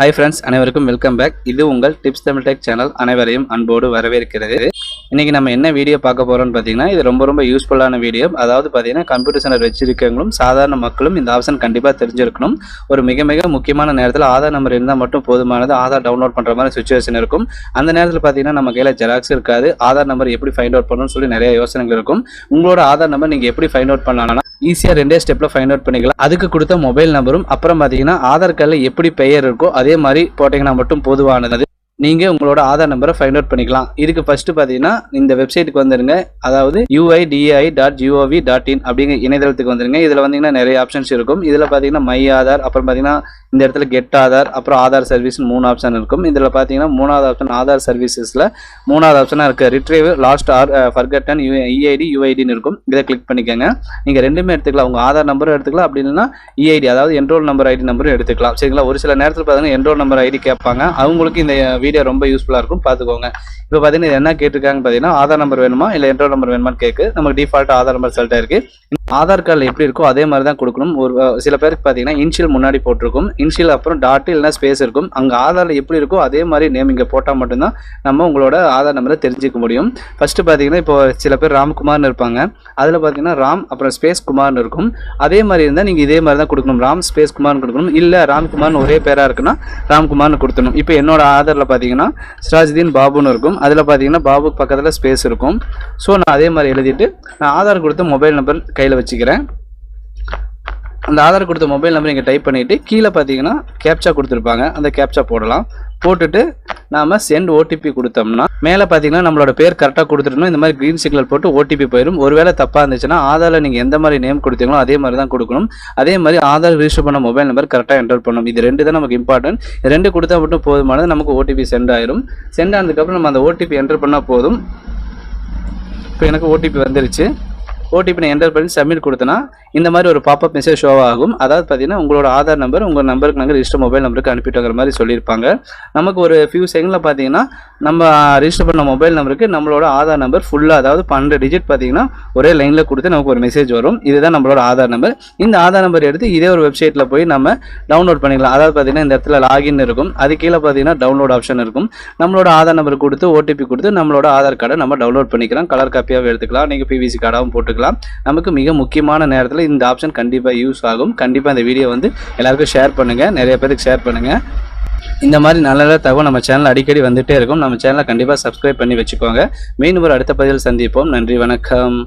Hi friends அனைவருக்கும் welcome back இது உங்கள் டிப்ஸ் தமிழ் டெக் சேனல் அனைவரையும் அன்போடு வரவேற்கிறது. இன்றைக்கி நம்ம என்ன வீடியோ பார்க்க போகிறோம்னு பார்த்தீங்கன்னா இது ரொம்ப ரொம்ப யூஸ்ஃபுல்லான வீடியோ அதாவது பார்த்தீங்கன்னா கம்ப்யூட்டர் சென்டர் வச்சிருக்கவங்களும் சாதாரண மக்களும் இந்த ஆப்ஷன் கண்டிப்பாக தெரிஞ்சிருக்கணும். ஒரு மிக மிக முக்கியமான நேரத்தில் ஆதார் நம்பர் இருந்தால் மட்டும் போதுமானது. ஆதார் டவுன்லோட் பண்ணுற மாதிரி சுச்சுவேஷன் இருக்கும். அந்த நேரத்தில் பார்த்தீங்கன்னா நம்ம கையில் ஜெராக்ஸ் இருக்காது. ஆதார் நம்பர் எப்படி ஃபைண்ட் அவுட் பண்ணணும்னு சொல்லி நிறைய யோசனைகள் இருக்கும். உங்களோட ஆதார் நம்பர் நீங்கள் எப்படி ஃபைண்ட் அவுட் பண்ணலாம்னா ஈஸியாக ரெண்டே ஸ்டெப்பில் ஃபைண்ட் அவுட் பண்ணிக்கலாம். அதுக்கு கொடுத்த மொபைல் நம்பரும் அப்புறம் பார்த்தீங்கன்னா ஆதார் கார்டில் எப்படி பெயர் இருக்கோ அதே மாதிரி போட்டிங்கன்னா மட்டும் போதுவானது நீங்கள் உங்களோட ஆதார் நம்பரை ஃபைண்ட் அவுட் பண்ணிக்கலாம். இதுக்கு ஃபஸ்ட்டு பார்த்தீங்கன்னா இந்த வெப்சைட்டுக்கு வந்துருங்க. அதாவது UIDAI dot GOV dot in அப்படிங்கிற இணையதளத்துக்கு வந்துருங்க. இதில் வந்தீங்கன்னா நிறைய ஆப்ஷன்ஸ் இருக்கும். இதில் பார்த்தீங்கன்னா மை ஆதார் அப்புறம் பார்த்தீங்கன்னா இந்த இடத்துல கெட் ஆதார் அப்புறம் ஆதார் சர்வீஸ் மூணு ஆப்ஷன் இருக்கும். இதில் பார்த்தீங்கன்னா மூணாவது ஆப்ஷன் ஆதார் சர்வீசஸில் மூணாவது ஆப்ஷனாக இருக்குது retrieve lost or forgotten U EID யூஐடின்னு இருக்கும். இதை கிளிக் பண்ணிக்கோங்க. நீங்கள் ரெண்டுமே எடுத்துக்கலாம். உங்கள் ஆதார் நம்பரும் எடுத்துக்கலாம். அப்படி இல்லைன்னா இஐடி அதாவது என்ரோல் நம்பர் ஐடி நம்பரும் எடுத்துக்கலாம். சரிங்களா? ஒரு சில நேரத்தில் பார்த்தீங்கன்னா என்ரோல் நம்பர் ஐடி கேட்பாங்க. அவங்களுக்கு இந்த uh, வீடியோ ரொம்ப யூஸ்ஃபுல்லாக இருக்கும். பார்த்துக்கோங்க. இப்போ பார்த்தீங்கன்னா என்ன கேட்டிருக்காங்க பார்த்தீங்கன்னா ஆதார் நம்பர் வேணுமா? இல்லை என்ட்ரோ நம்பர் வேணுமான்னு கேட்கு நமக்கு டிஃபால்ட் ஆதார் நம்பர் செலக்ட் ஆயிருக்கு. ஆதார் கார்டில் எப்படி இருக்கோ அதே மாதிரி தான் கொடுக்கணும். ஒரு சில பேருக்கு பார்த்தீங்கன்னா இன்ஷியல் முன்னாடி போட்டிருக்கும். இன்ஷியல் அப்புறம் டாட் இல்லைன்னா ஸ்பேஸ் இருக்கும். அங்கே ஆதாரில் எப்படி இருக்கோ அதே மாதிரி நேம் இங்கே போட்டால் மட்டும்தான் நம்ம உங்களோட ஆதார் நம்பரை தெரிஞ்சுக்க முடியும். ஃபர்ஸ்ட் பார்த்தீங்கன்னா இப்போ சில பேர் ராம்குமார்னு இருப்பாங்க. அதில் பார்த்தீங்கன்னா ராம் அப்புறம் ஸ்பேஸ் குமார்னு இருக்கும். அதே மாதிரி இருந்தால் நீங்கள் இதே மாதிரி தான் கொடுக்கணும். ராம் ஸ்பேஸ் குமார்னு கொடுக்கணும். இல்லை ராம்குமார்னு ஒரே பேராக இருக்குன்னா ராம்குமார்னு கொடுத்தணும் இப்போ என்னோட ஆதாரில் பார்த்தீங்கன்னா சிராஜுதீன் பாபுன்னு இருக்கும். அதில் பார்த்தீங்கன்னா பாபுக்கு பக்கத்தில் ஸ்பேஸ் இருக்கும். ஸோ நான் அதே மாதிரி எழுதிட்டு நான் ஆதார் கொடுத்த மொபைல் நம்பர் கையில் வச்சுக்கிறேன். அந்த ஆதார் கொடுத்த மொபைல் நம்பர் இங்கே டைப் பண்ணிவிட்டு கீழே பார்த்தீங்கன்னா கேப்ச்சா கொடுத்துருப்பாங்க. அந்த கேப்ச்சா போடலாம். போட்டுட்டு நாம சென்ட் ஓடிபி கொடுத்தோம்னா மேலே பார்த்தீங்கன்னா நம்மளோட பேர் கரெக்டாக கொடுத்துட்டோம் இந்த மாதிரி க்ரீன் சிக்னல் போட்டு ஓடிபி போயிடும். ஒருவேளை தப்பாக இருந்துச்சுன்னா ஆதாரில் நீங்கள் எந்த மாதிரி நேம் கொடுத்தீங்களோ அதே மாதிரி தான் கொடுக்கணும். அதே மாதிரி ஆதார் ரிஜிஸ்டர் பண்ண மொபைல் நம்பர் கரெக்டாக என்டர் பண்ணணும். இது ரெண்டு தான் நமக்கு இம்பார்ட்டன்ட் ரெண்டு கொடுத்தா மட்டும் போதுமானது நமக்கு ஓடிபி சென்ட் ஆயிரும். சென்ட் ஆனதுக்கப்புறம் நம்ம அந்த ஓடிபி என்டர் பண்ணால் போதும். இப்போ எனக்கு ஓடிபி வந்துருச்சு. ஓடிபி நான் என்டர் பண்ணி சப்மிட் கொடுத்தனா இந்த மாதிரி ஒரு பாப்அப் மெசேஜ் ஷோ ஆகும். அதாவது பார்த்தீங்கன்னா உங்களோட ஆதார் நம்பர் உங்கள் நம்பருக்கு நாங்கள் ரிஜிஸ்டர் மொபைல் நம்பருக்கு அனுப்பிட்டோங்கிற மாதிரி சொல்லியிருப்பாங்க. நமக்கு ஒரு ஃபியூ செகண்டில் பார்த்தீங்கன்னா நம்ம ரிஜிஸ்டர் பண்ண மொபைல் நம்பருக்கு நம்மளோட ஆதார் நம்பர் ஃபுல்லாக அதாவது பன்னெண்டு டிஜிட் பார்த்தீங்கன்னா ஒரே லைனில் கொடுத்து நமக்கு ஒரு மெசேஜ் வரும். இதுதான் நம்மளோட ஆதார் நம்பர் இந்த ஆதார் நம்பர் எடுத்து இதே ஒரு வெப்சைட்டில் போய் நம்ம டவுன்லோட் பண்ணிக்கலாம். அதாவது பார்த்தீங்கன்னா இந்த இடத்துல லாகின் இருக்கும். அது கீழே பார்த்தீங்கன்னா டவுன்லோட் ஆப்ஷன் இருக்கும். நம்மளோட ஆதார் நம்பர் கொடுத்து ஓடிபி கொடுத்து நம்மளோட ஆதார் கார்டை நம்ம டவுன்லோட் பண்ணிக்கலாம். கலர் காப்பியாகவும் எடுத்துக்கலாம். நீங்கள் பிவிசி கார்டாகவும் போட்டுக்கலாம். நமக்கு மிக முக்கியமான நேரத்தில் இந்த ஆப்ஷன் கண்டிப்பாக யூஸ் ஆகும். கண்டிப்பாக இந்த வீடியோ வந்து எல்லாருக்கும் ஷேர் பண்ணுங்கள் நிறைய பேருக்கு ஷேர் பண்ணுங்கள் இந்த மாதிரி நல்ல நல்ல தகவல் நம்ம சேனல் அடிக்கடி வந்துட்டே இருக்கும். நம்ம சேனலை கண்டிப்பாக சப்ஸ்கிரைப் பண்ணி வச்சுக்கோங்க. மீண்டும் ஒரு அடுத்த பதிவில் சந்திப்போம். நன்றி வணக்கம்.